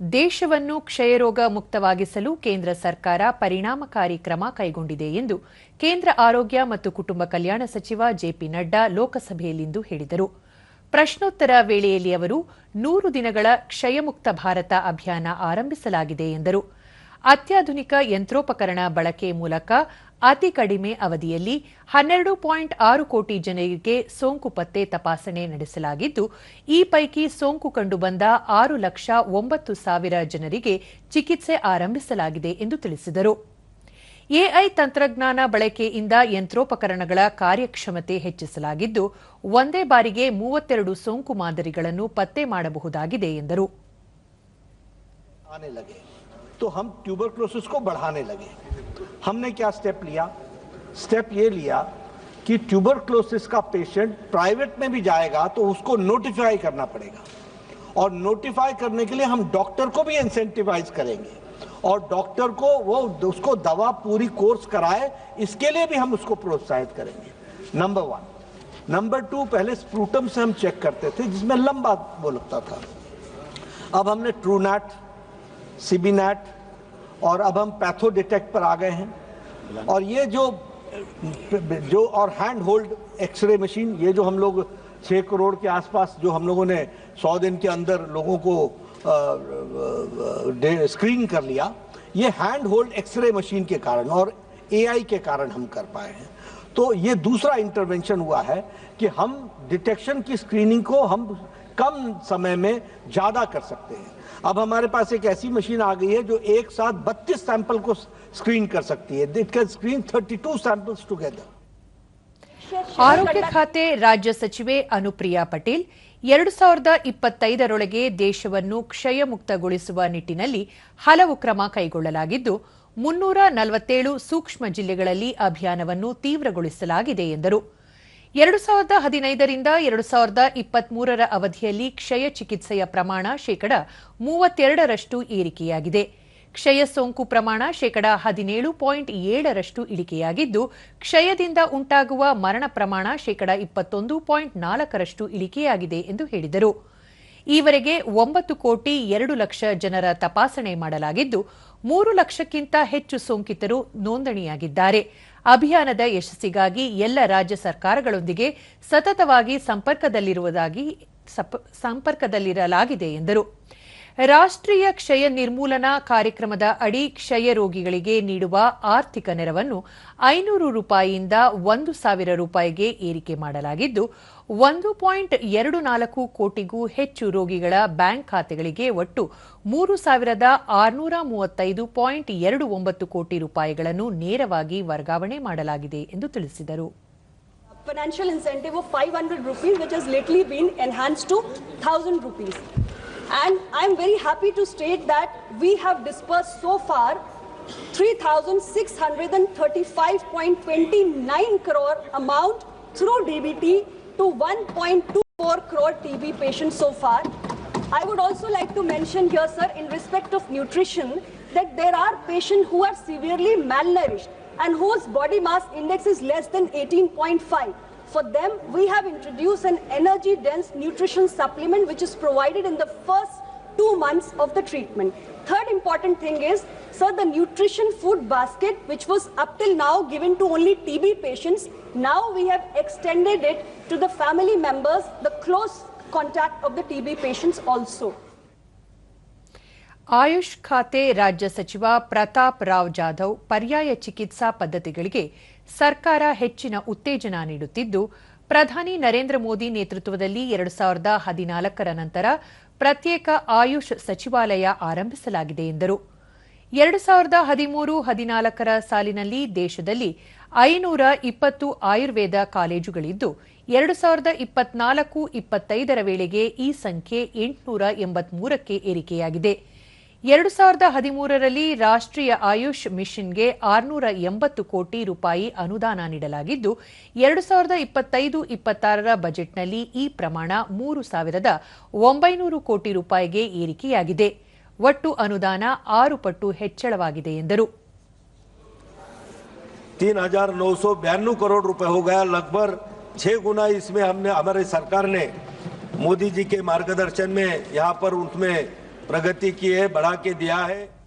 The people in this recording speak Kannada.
ದೇಶವನ್ನು ಕ್ಷಯರೋಗ ಮುಕ್ತವಾಗಿಸಲು ಕೇಂದ್ರ ಸರ್ಕಾರ ಪರಿಣಾಮಕಾರಿ ಕ್ರಮ ಕೈಗೊಂಡಿದೆ ಎಂದು ಕೇಂದ್ರ ಆರೋಗ್ಯ ಮತ್ತು ಕುಟುಂಬ ಕಲ್ಯಾಣ ಸಚಿವ ಜೆಪಿ ನಡ್ಡಾ ಲೋಕಸಭೆಯಲ್ಲಿಂದು ಹೇಳಿದರು. ಪ್ರಶ್ನೋತ್ತರ ವೇಳೆಯಲ್ಲಿ ಅವರು, ನೂರು ದಿನಗಳ ಕ್ಷಯಮುಕ್ತ ಭಾರತ ಅಭಿಯಾನ ಆರಂಭಿಸಲಾಗಿದೆ ಎಂದರು. ಅತ್ಯಾಧುನಿಕ ಯಂತ್ರೋಪಕರಣ ಬಳಕೆ ಮೂಲಕ ಅತಿ ಕಡಿಮೆ ಅವಧಿಯಲ್ಲಿ ಹನ್ನೆರಡು ಪಾಯಿಂಟ್ ಆರು ಕೋಟಿ ಜನರಿಗೆ ಸೋಂಕು ಪತ್ತೆ ತಪಾಸಣೆ ನಡೆಸಲಾಗಿದ್ದು, ಈ ಪೈಕಿ ಸೋಂಕು ಕಂಡುಬಂದ ಆರು ಲಕ್ಷ ಒಂಬತ್ತು ಸಾವಿರ ಜನರಿಗೆ ಚಿಕಿತ್ಸೆ ಆರಂಭಿಸಲಾಗಿದೆ ಎಂದು ತಿಳಿಸಿದರು. ಎಐ ತಂತ್ರಜ್ಞಾನ ಬಳಕೆಯಿಂದ ಯಂತ್ರೋಪಕರಣಗಳ ಕಾರ್ಯಕ್ಷಮತೆ ಹೆಚ್ಚಿಸಲಾಗಿದ್ದು, ಒಂದೇ ಬಾರಿಗೆ ಮೂವತ್ತೆರಡು ಸೋಂಕು ಮಾದರಿಗಳನ್ನು ಪತ್ತೆ ಮಾಡಬಹುದಾಗಿದೆ ಎಂದರು. तो हम ट्यूबरक्लोसिस को बढ़ाने लगे। हमने क्या स्टेप लिया? स्टेप ये लिया कि ट्यूबरक्लोसिस का पेशेंट प्राइवेट में भी जाएगा तो उसको नोटिफाई करना पड़ेगा। और नोटिफाई करने के लिए हम डॉक्टर को भी इंसेंटिवाइज करेंगे। और डॉक्टर को वो उसको दवा पूरी कोर्स कराए, इसके लिए भी हम उसको प्रोत्साहित करेंगे। नंबर वन नंबर टू पहले स्प्रूटम से हम चेक करते थे, जिसमें लंबा वो लगता था। अब हमने ट्रूनैट सीबीनैट और अब हम पैथो डिटेक्ट पर आ गए हैं। और ये जो जो और हैंड होल्ड एक्सरे मशीन ये जो हम लोग छः करोड़ के आसपास जो हम लोगों ने सौ दिन के अंदर लोगों को अ, डे- स्क्रीन कर लिया ये हैंड होल्ड एक्सरे मशीन के कारण और एआई के कारण हम कर पाए हैं। तो ये दूसरा इंटरवेंशन हुआ है कि हम डिटेक्शन की स्क्रीनिंग को हम कम समय में ज्यादा कर सकते हैं अब हमारे पास एक ऐसी मशीन आ गई है जो एक साथ 32 सैंपल को स्क्रीन कर सकती है it can screen 32 samples together ಆರೋಗ್ಯ ಖಾತೆ ರಾಜ್ಯ ಸಚಿವೆ ಅನುಪ್ರಿಯಾ ಪಟೇಲ್ ಎರಡು ಸಾವಿರದ ಇಪ್ಪತ್ತೈದರೊಳಗೆ ದೇಶವನ್ನು ಕ್ಷಯಮುಕ್ತಗೊಳಿಸುವ ನಿಟ್ಟಿನಲ್ಲಿ ಹಲವು ಕ್ರಮ ಕೈಗೊಳ್ಳಲಾಗಿದ್ದು ಮುನ್ನೂರ ನಲವತ್ತೇಳು ಸೂಕ್ಷ್ಮ ಜಿಲ್ಲೆಗಳಲ್ಲಿ ಅಭಿಯಾನವನ್ನು ತೀವ್ರಗೊಳಿಸಲಾಗಿದೆ ಎಂದರು ಎರಡು ಸಾವಿರದ ಹದಿನೈದರಿಂದ ಎರಡು ಸಾವಿರದ ಇಪ್ಪತ್ಮೂರರ ಅವಧಿಯಲ್ಲಿ ಕ್ಷಯ ಚಿಕಿತ್ಸೆಯ ಪ್ರಮಾಣ ಶೇಕಡ ಮೂವತ್ತೆರಡರಷ್ಟು ಏರಿಕೆಯಾಗಿದೆ. ಕ್ಷಯ ಸೋಂಕು ಪ್ರಮಾಣ ಶೇಕಡ ಹದಿನೇಳು ಪಾಯಿಂಟ್ ಏಳರಷ್ಟು ಇಳಿಕೆಯಾಗಿದ್ದು, ಕ್ಷಯದಿಂದ ಉಂಟಾಗುವ ಮರಣ ಪ್ರಮಾಣ ಶೇಕಡ ಇಪ್ಪತ್ತೊಂದು ಪಾಯಿಂಟ್ ನಾಲ್ಕರಷ್ಟು ಇಳಿಕೆಯಾಗಿದೆ ಎಂದು ಹೇಳಿದರು. ಈವರೆಗೆ ಒಂಬತ್ತು ಕೋಟಿ ಎರಡು ಲಕ್ಷ ಜನರ ತಪಾಸಣೆ ಮಾಡಲಾಗಿದ್ದು, ಮೂರು ಲಕ್ಷಕ್ಕಿಂತ ಹೆಚ್ಚು ಸೋಂಕಿತರು ನೋಂದಣಿಯಾಗಿದ್ದಾರೆ. ಅಭಿಯಾನದ ಯಶಸ್ಸಿಗಾಗಿ ಎಲ್ಲ ರಾಜ್ಯ ಸರ್ಕಾರಗಳೊಂದಿಗೆ ಸತತವಾಗಿ ಸಂಪರ್ಕದಲ್ಲಿರುವುದಾಗಿ ಸಂಪರ್ಕದಲ್ಲಿರಲಾಗಿದೆ ಎಂದರು. ರಾಷ್ಟ್ರೀಯ ಕ್ಷಯ ನಿರ್ಮೂಲನಾ ಕಾರ್ಯಕ್ರಮದ ಅಡಿ ಕ್ಷಯ ರೋಗಿಗಳಿಗೆ ನೀಡುವ ಆರ್ಥಿಕ ನೆರವನ್ನು ಐನೂರು ರೂಪಾಯಿಯಿಂದ ಒಂದು ಸಾವಿರ ರೂಪಾಯಿಗೆ ಏರಿಕೆ ಮಾಡಲಾಗಿದ್ದು, ಒಂದು ಪಾಯಿಂಟ್ ಎರಡು ನಾಲ್ಕು ಕೋಟಿಗೂ ಹೆಚ್ಚು ರೋಗಿಗಳ ಬ್ಯಾಂಕ್ ಖಾತೆಗಳಿಗೆ ಒಟ್ಟು ಮೂರು ಸಾವಿರದ ಆರುನೂರ ಮೂವತ್ತೈದು ಪಾಯಿಂಟ್ ಎರಡು ಒಂಬತ್ತು ಕೋಟಿ ರೂಪಾಯಿಗಳನ್ನು ನೇರವಾಗಿ ವರ್ಗಾವಣೆ ಮಾಡಲಾಗಿದೆ ಎಂದು ತಿಳಿಸಿದರು. Financial incentive of 500 rupees, which has lately been enhanced to 1000 rupees. And i'm very happy to state that we have dispersed so far 3635.29 crore amount through dbt to 1.24 crore tb patients so far I would also like to mention here, sir, in respect of nutrition, that there are patients who are severely malnourished and whose body mass index is less than 18.5. For them, we have introduced an energy dense nutrition supplement which is provided in the first two months of the treatment. Third important thing is, sir, the nutrition food basket, which was up till now given to only TB patients, now we have extended it to the family members, the close contact of the TB patients also. AYUSH ಖಾತೆ ರಾಜ್ಯ ಸಚಿವ ಪ್ರತಾಪ್ ರಾವ್ ಜಾಧವ್ ಪರ್ಯಾಯ ಚಿಕಿತ್ಸಾ ಪದ್ಧತಿಗಳಿಗೆ ಸರ್ಕಾರ ಹೆಚ್ಚಿನ ಉತ್ತೇಜನ ನೀಡುತ್ತಿದ್ದು, ಪ್ರಧಾನಿ ನರೇಂದ್ರ ಮೋದಿ ನೇತೃತ್ವದಲ್ಲಿ ಎರಡು ಸಾವಿರದ ಹದಿನಾಲ್ಕರ ನಂತರ ಪ್ರತ್ಯೇಕ ಆಯುಷ್ ಸಚಿವಾಲಯ ಆರಂಭಿಸಲಾಗಿದೆ ಎಂದರು. ಎರಡು ಸಾವಿರದ ಹದಿಮೂರು ಹದಿನಾಲ್ಕರ ಸಾಲಿನಲ್ಲಿ ದೇಶದಲ್ಲಿ ಐನೂರ ಇಪ್ಪತ್ತು ಆಯುರ್ವೇದ ಕಾಲೇಜುಗಳಿದ್ದು, ಎರಡು ಸಾವಿರದ ಇಪ್ಪತ್ನಾಲ್ಕು ಇಪ್ಪತ್ತೈದರ ವೇಳೆಗೆ ಈ ಸಂಖ್ಯೆ ಎಂಟುನೂರ ಎಂಬತ್ಮೂರಕ್ಕೆ ಏರಿಕೆಯಾಗಿದೆ. ಎರಡು ಸಾವಿರದ ಹದಿಮೂರರಲ್ಲಿ ರಾಷ್ಟ್ರೀಯ ಆಯುಷ್ ಮಿಷನ್ಗೆ ಆರುನೂರ ಎಂಬತ್ತು ಕೋಟಿ ರೂಪಾಯಿ ಅನುದಾನ ನೀಡಲಾಗಿದ್ದು ಎರಡು ಸಾವಿರದ ಇಪ್ಪತ್ತೈದು ಇಪ್ಪತ್ತಾರರ ಬಜೆಟ್ನಲ್ಲಿ ಈ ಪ್ರಮಾಣ ಮೂರು ಸಾವಿರದ ಒಂಬೈನೂರು ಕೋಟಿ ರೂಪಾಯಿಗೆ ಏರಿಕೆಯಾಗಿದೆ ಒಟ್ಟು ಅನುದಾನ ಆರು ಪಟ್ಟು ಹೆಚ್ಚಳವಾಗಿದೆ ಎಂದರು तीन हजार नौ सौ बयानवे करोड़ रुपए हो गया लगभग छह गुना इसमें हमने हमारे सरकार ने मोदी जी के मार्गदर्शन में यहाँ पर उसमें प्रगति की है बढ़ा के दिया है।